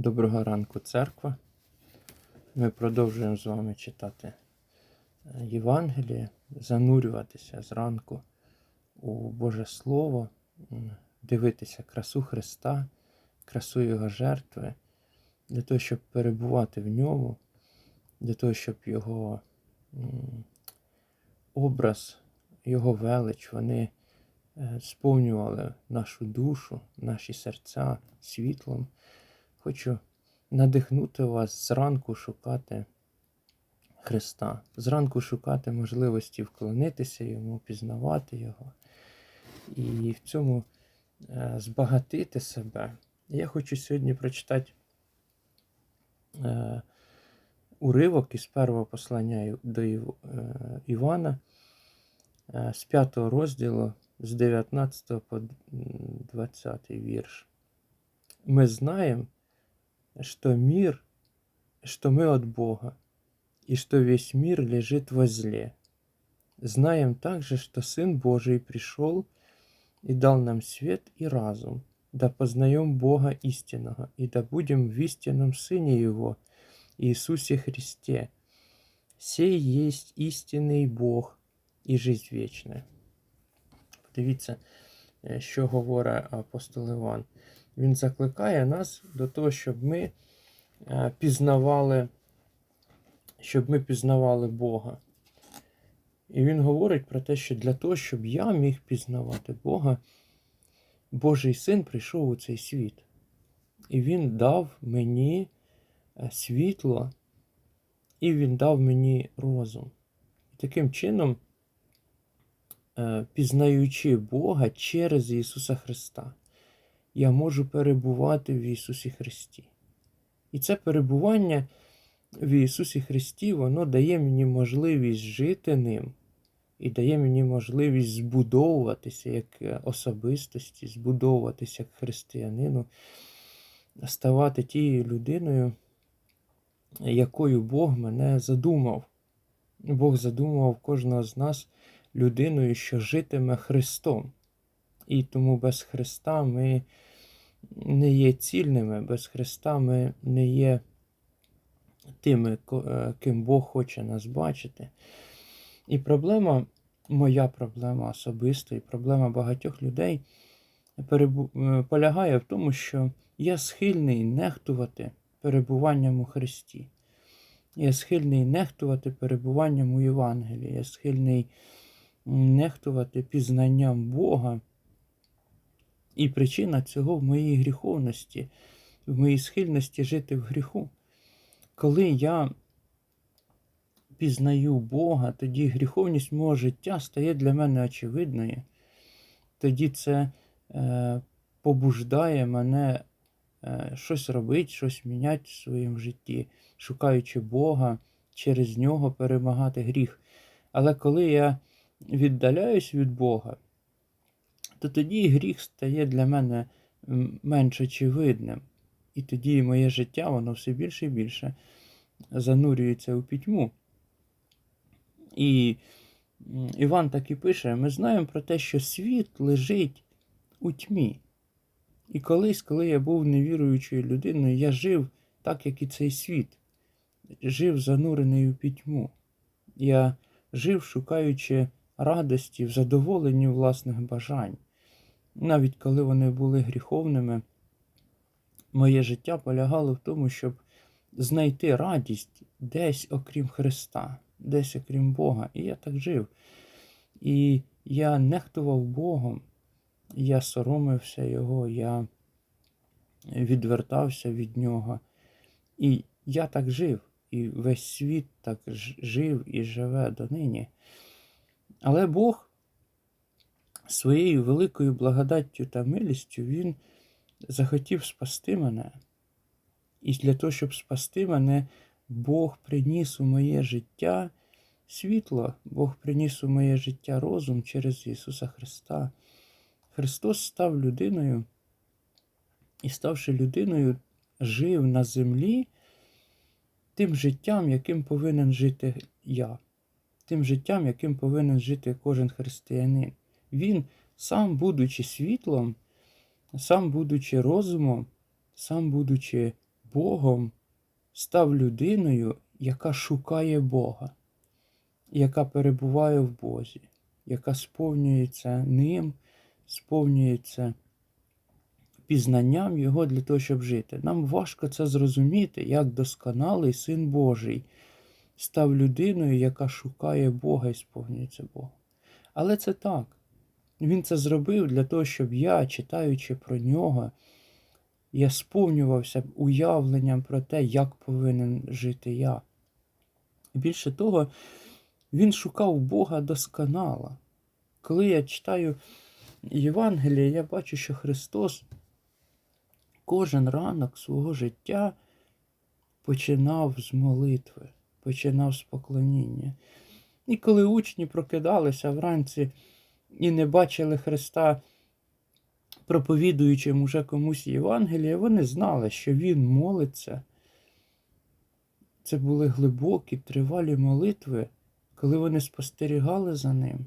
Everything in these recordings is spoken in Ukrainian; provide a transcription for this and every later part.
Доброго ранку, церква. Ми продовжуємо з вами читати е, Євангеліє, занурюватися зранку у Боже Слово, дивитися красу Христа, красу Його жертви, для того, щоб перебувати в ньому, для того, щоб Його образ, Його велич, вони е, сповнювали нашу душу, наші серця світлом. Хочу надихнути вас зранку шукати Христа, зранку шукати можливості вклонитися Йому, пізнавати Його і в цьому е, збагатити себе. Я хочу сьогодні прочитати е, уривок із першого послання до е, Івана з 5 розділу з 19 по 20 вірш. Ми знаємо, что мир, что мы от Бога, и что весь мир лежит во зле. Знаем также, что Сын Божий пришел и дал нам свет и разум, да познаем Бога истинного, и да будем в истинном Сыне Его, Иисусе Христе. Сей есть истинный Бог і жизнь вечна. Подивіться, е, що говорить апостол Іван. Він закликає нас до того, щоб ми е, пізнавали, щоб ми пізнавали Бога. І він говорить про те, що для того, щоб я міг пізнавати Бога, Божий син прийшов у цей світ. І він дав мені е, світло, і він дав мені розум. І таким чином, е, пізнаючи Бога через Ісуса Христа я можу перебувати в Ісусі Христі. І це перебування в Ісусі Христі, воно дає мені можливість жити ним і дає мені можливість збудовуватися як особистості, збудовуватися як християнину, ставати тією людиною, якою Бог мене задумав. Бог задумав кожного з нас людиною, що житиме Христом. І тому без Христа ми не є цільними, без Христа ми не є тими, е, ким Бог хоче нас бачити. І проблема, моя проблема особисто, і проблема багатьох людей е, полягає в тому, що я схильний нехтувати перебуванням у Христі. Я схильний нехтувати перебуванням у Євангелії. Я схильний нехтувати пізнанням Бога. І причина цього в моїй гріховності, в моїй схильності жити в гріху. Коли я пізнаю Бога, тоді гріховність мого життя стає для мене очевидною. Тоді це е, побуждає мене е, щось робити, щось міняти в своєму житті, шукаючи Бога, через нього перемагати гріх. Але коли я віддаляюсь від Бога, то тоді гріх стає для мене менш очевидним. І тоді моє життя, воно все більше і більше занурюється у пітьму. І Іван так і пише: ми знаємо про те, що світ лежить у тьмі. І колись, коли я був невіруючою людиною, я жив так, як і цей світ, жив занурений у пітьму. Я жив, шукаючи радості в задоволенні власних бажань. Навіть коли вони були гріховними, моє життя полягало в тому, щоб знайти радість десь окрім Христа, десь окрім Бога. І я так жив. І я нехтував Богом, я соромився Його, я відвертався від Нього. І я так жив, і весь світ так жив і живе донині. Але Бог своєю великою благодаттю та милістю Він захотів спасти мене. І для того, щоб спасти мене, Бог приніс у моє життя світло, Бог приніс у моє життя розум через Ісуса Христа. Христос став людиною і, ставши людиною, жив на землі тим життям, яким повинен жити я, тим життям, яким повинен жити кожен християнин. Він, сам будучи світлом, сам будучи розумом, сам будучи Богом став людиною, яка шукає Бога, яка перебуває в Бозі, яка сповнюється ним, сповнюється пізнанням Його для того, щоб жити. Нам важко це зрозуміти, як досконалий Син Божий став людиною, яка шукає Бога і сповнюється Богом. Але це так. Він це зробив для того, щоб я, читаючи про нього, я сповнювався уявленням про те, як повинен жити я. Більше того, він шукав Бога досконало. Коли я читаю Євангеліє, я бачу, що Христос кожен ранок свого життя починав з молитви, починав з поклоніння. І коли учні прокидалися вранці і не бачили Христа, проповідуючим уже комусь Євангеліє, вони знали, що Він молиться. Це були глибокі, тривалі молитви, коли вони спостерігали за ним.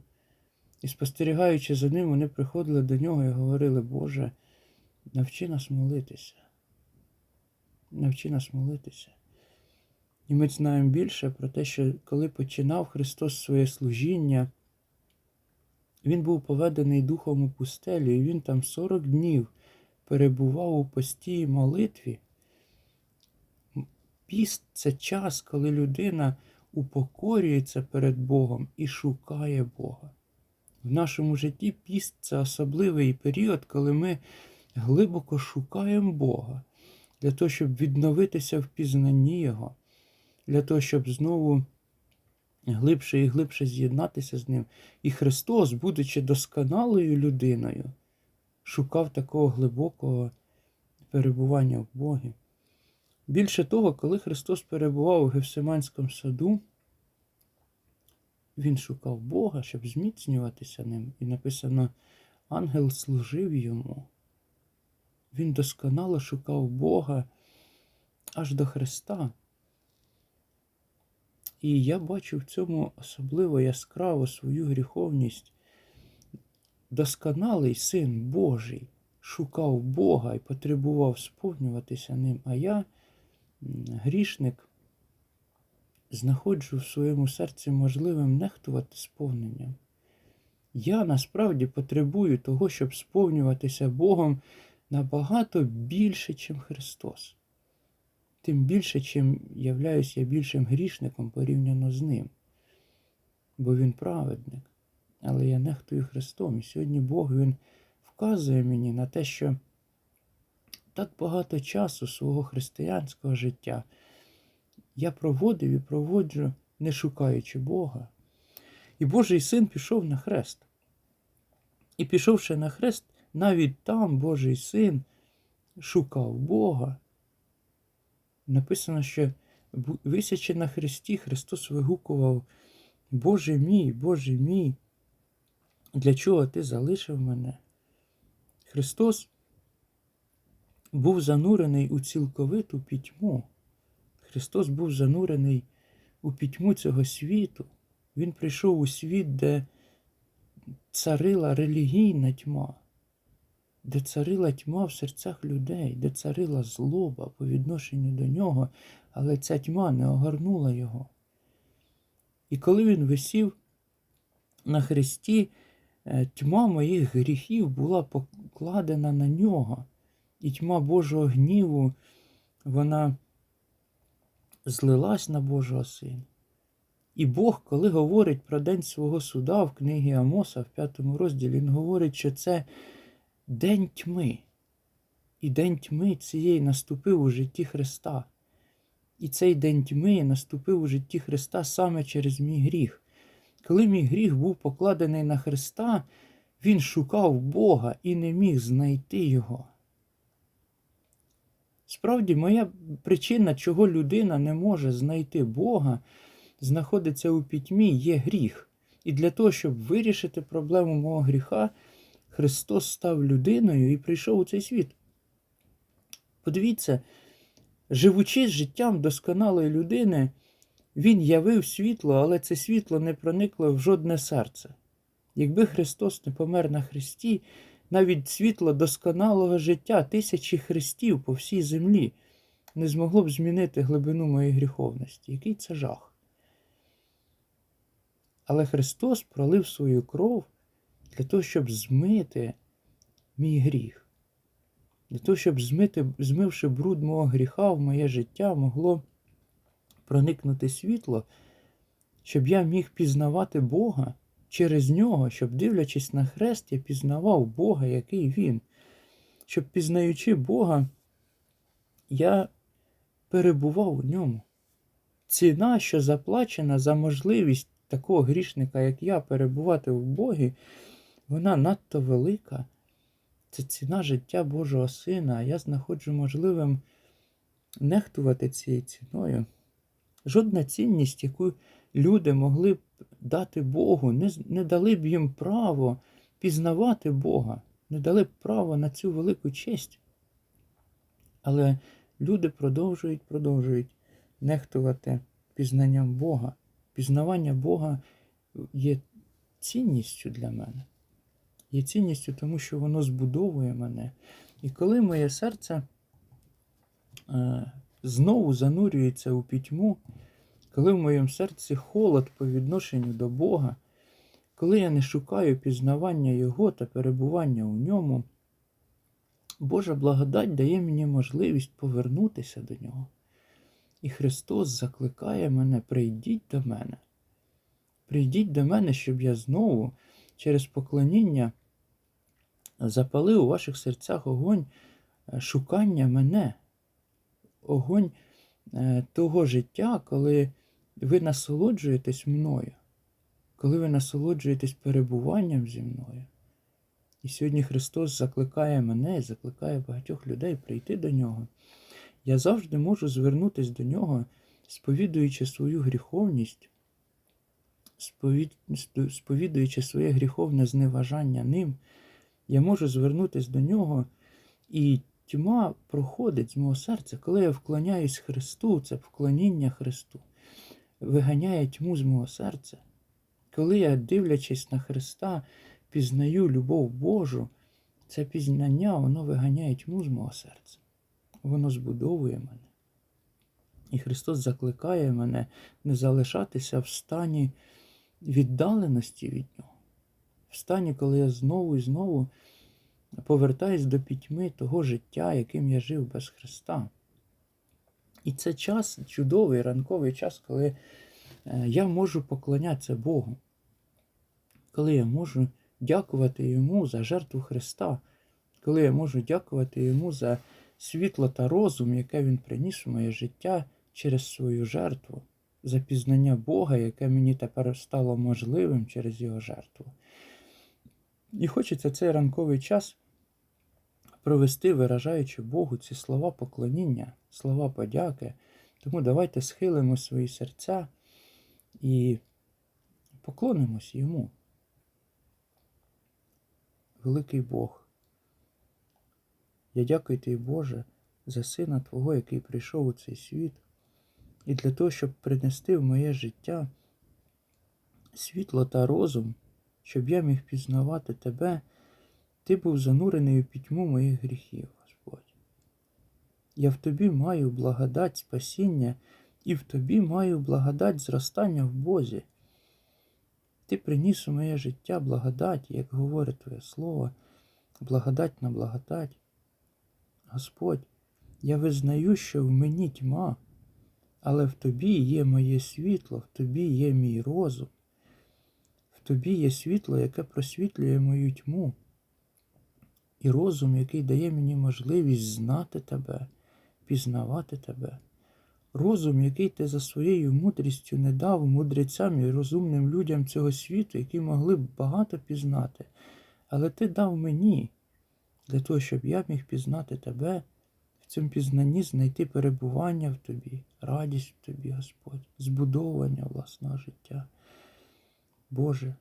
І спостерігаючи за ним, вони приходили до нього і говорили, Боже, навчи нас молитися. Навчи нас молитися. І ми знаємо більше про те, що коли починав Христос своє служіння, Він був поведений духом у пустелі, і він там 40 днів перебував у пості молитві. Піст це час, коли людина упокорюється перед Богом і шукає Бога. В нашому житті піст це особливий період, коли ми глибоко шукаємо Бога для того, щоб відновитися в пізнанні Його, для того, щоб знову глибше і глибше з'єднатися з Ним. І Христос, будучи досконалою людиною, шукав такого глибокого перебування в Богі. Більше того, коли Христос перебував у Гевсиманському саду, Він шукав Бога, щоб зміцнюватися ним. І написано, ангел служив йому. Він досконало шукав Бога аж до Христа. І я бачу в цьому особливо яскраво свою гріховність. Досконалий син Божий шукав Бога і потребував сповнюватися ним, а я, грішник, знаходжу в своєму серці можливим нехтувати сповненням. Я насправді потребую того, щоб сповнюватися Богом набагато більше, чим Христос. Тим більше, чим являюсь я більшим грішником порівняно з ним. Бо він праведник. Але я нехтую Христом. І сьогодні Бог Він вказує мені на те, що так багато часу свого християнського життя я проводив і проводжу, не шукаючи Бога. І Божий син пішов на хрест. І пішовши на хрест, навіть там Божий син шукав Бога. Написано, що висячи на хресті, Христос вигукував, Боже мій, Боже мій, для чого ти залишив мене? Христос був занурений у цілковиту пітьму. Христос був занурений у пітьму цього світу. Він прийшов у світ, де царила релігійна тьма, де царила тьма в серцях людей, де царила злоба по відношенню до нього, але ця тьма не огорнула його. І коли він висів на хресті, е, тьма моїх гріхів була покладена на нього, і тьма Божого гніву, вона злилась на Божого Сина. І Бог, коли говорить про день свого суда в книгі Амоса в п'ятому розділі, Він говорить, що це день тьми. І день тьми цієї наступив у житті Христа. І цей день тьми наступив у житті Христа саме через мій гріх. Коли мій гріх був покладений на Христа, Він шукав Бога і не міг знайти Його. Справді, моя причина, чого людина не може знайти Бога, знаходиться у пітьмі, є гріх. І для того, щоб вирішити проблему мого гріха, Христос став людиною і прийшов у цей світ. Подивіться, живучи життям досконалої людини, Він явив світло, але це світло не проникло в жодне серце. Якби Христос не помер на Христі, навіть світло досконалого життя тисячі хрестів по всій землі, не змогло б змінити глибину моєї гріховності. Який це жах? Але Христос пролив свою кров для того, щоб змити мій гріх. Для того, щоб змити, змивши бруд мого гріха в моє життя, могло проникнути світло, щоб я міг пізнавати Бога через нього, щоб, дивлячись на хрест, я пізнавав Бога, який Він. Щоб, пізнаючи Бога, я перебував у ньому. Ціна, що заплачена за можливість такого грішника, як я, перебувати в Богі, вона надто велика. Це ціна життя Божого Сина, а я знаходжу можливим нехтувати цією ціною. Жодна цінність, яку люди могли б дати Богу, не, не дали б їм право пізнавати Бога, не дали б право на цю велику честь. Але люди продовжують, продовжують нехтувати пізнанням Бога. Пізнавання Бога є цінністю для мене. Є цінністю, тому що воно збудовує мене. І коли моє серце е, знову занурюється у пітьму, коли в моєму серці холод по відношенню до Бога, коли я не шукаю пізнавання Його та перебування у ньому, Божа благодать дає мені можливість повернутися до Нього. І Христос закликає мене: прийдіть до мене. Прийдіть до мене, щоб я знову через поклоніння запалив у ваших серцях огонь е, шукання мене, огонь е, того життя, коли ви насолоджуєтесь мною, коли ви насолоджуєтесь перебуванням зі мною. І сьогодні Христос закликає мене і закликає багатьох людей прийти до нього. Я завжди можу звернутися до нього, сповідуючи свою гріховність, сповідуючи своє гріховне зневажання ним, я можу звернутися до нього, і тьма проходить з мого серця, коли я вклоняюсь Христу, це вклоніння Христу, виганяє тьму з мого серця. Коли я, дивлячись на Христа, пізнаю любов Божу, це пізнання, воно виганяє тьму з мого серця. Воно збудовує мене. І Христос закликає мене не залишатися в стані віддаленості від Нього, в стані, коли я знову і знову повертаюсь до пітьми того життя, яким я жив без Христа. І це час, чудовий ранковий час, коли е, я можу поклонятися Богу, коли я можу дякувати Йому за жертву Христа, коли я можу дякувати Йому за світло та розум, яке Він приніс в моє життя через свою жертву, за пізнання Бога, яке мені тепер стало можливим через Його жертву. І хочеться цей ранковий час провести, виражаючи Богу ці слова поклоніння, слова подяки. Тому давайте схилимо свої серця і поклонимось Йому. Великий Бог. Я дякую тобі, Боже, за Сина Твого, який прийшов у цей світ, і для того, щоб принести в моє життя світло та розум, щоб я міг пізнавати Тебе, Ти був занурений у пітьму моїх гріхів, Господь. Я в Тобі маю благодать спасіння, і в Тобі маю благодать зростання в Бозі. Ти приніс у моє життя благодать, як говорить Твоє Слово, благодать на благодать. Господь, я визнаю, що в мені тьма, але в Тобі є моє світло, в Тобі є мій розум, Тобі є світло, яке просвітлює мою тьму, і розум, який дає мені можливість знати Тебе, пізнавати Тебе. Розум, який ти за своєю мудрістю не дав мудрецям і розумним людям цього світу, які могли б багато пізнати, але ти дав мені для того, щоб я міг пізнати тебе, в цьому пізнанні знайти перебування в тобі, радість в тобі, Господь, збудовування власного життя. Боже,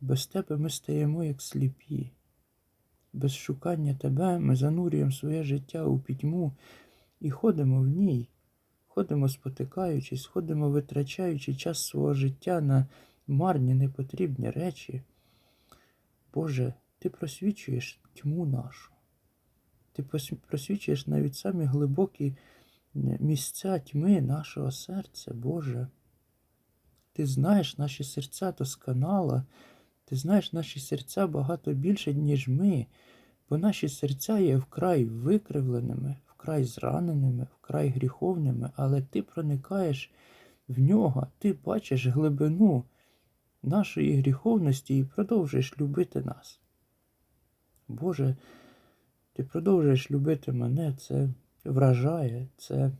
без тебе ми стаємо як сліпі. Без шукання тебе ми занурюємо своє життя у пітьму і ходимо в ній, ходимо спотикаючись, ходимо витрачаючи час свого життя на марні непотрібні речі. Боже, ти просвічуєш тьму нашу. Ти просвічуєш навіть самі глибокі місця тьми нашого серця, Боже. Ти знаєш наші серця досконало, ти знаєш наші серця багато більше, ніж ми, бо наші серця є вкрай викривленими, вкрай зраненими, вкрай гріховними, але ти проникаєш в нього, ти бачиш глибину нашої гріховності і продовжуєш любити нас. Боже, ти продовжуєш любити мене, це вражає, це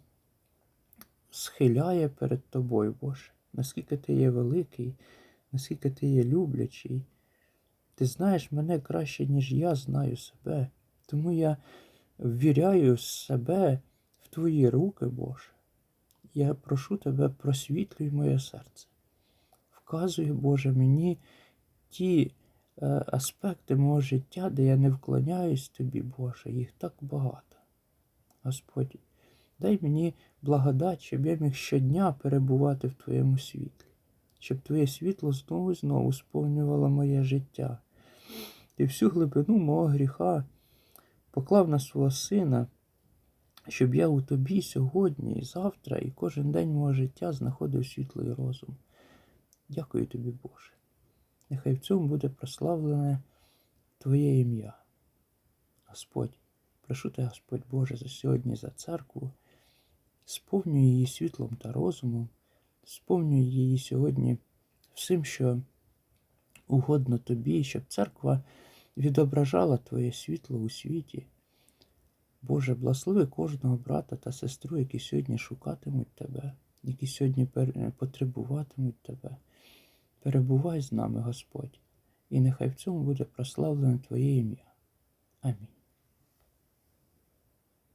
схиляє перед тобою, Боже. Наскільки ти є великий, наскільки ти є люблячий. Ти знаєш мене краще, ніж я знаю себе. Тому я ввіряю себе в твої руки, Боже. Я прошу тебе, просвітлюй моє серце. Вказуй, Боже, мені ті е, аспекти мого життя, де я не вклоняюсь тобі, Боже, їх так багато. Господь, дай мені благодать, щоб я міг щодня перебувати в Твоєму світлі, щоб Твоє світло знову і знову сповнювало моє життя. Ти всю глибину мого гріха поклав на свого сина, щоб я у тобі сьогодні і завтра, і кожен день мого життя знаходив світло і розум. Дякую тобі, Боже. Нехай в цьому буде прославлене Твоє ім'я. Господь, прошу тебе, Господь Боже, за сьогодні за церкву, сповнюй її світлом та розумом, сповнюй її сьогодні всім, що угодно тобі, щоб церква відображала Твоє світло у світі. Боже, благослови кожного брата та сестру, які сьогодні шукатимуть Тебе, які сьогодні потребуватимуть Тебе. Перебувай з нами, Господь, і нехай в цьому буде прославлене Твоє ім'я. Амінь.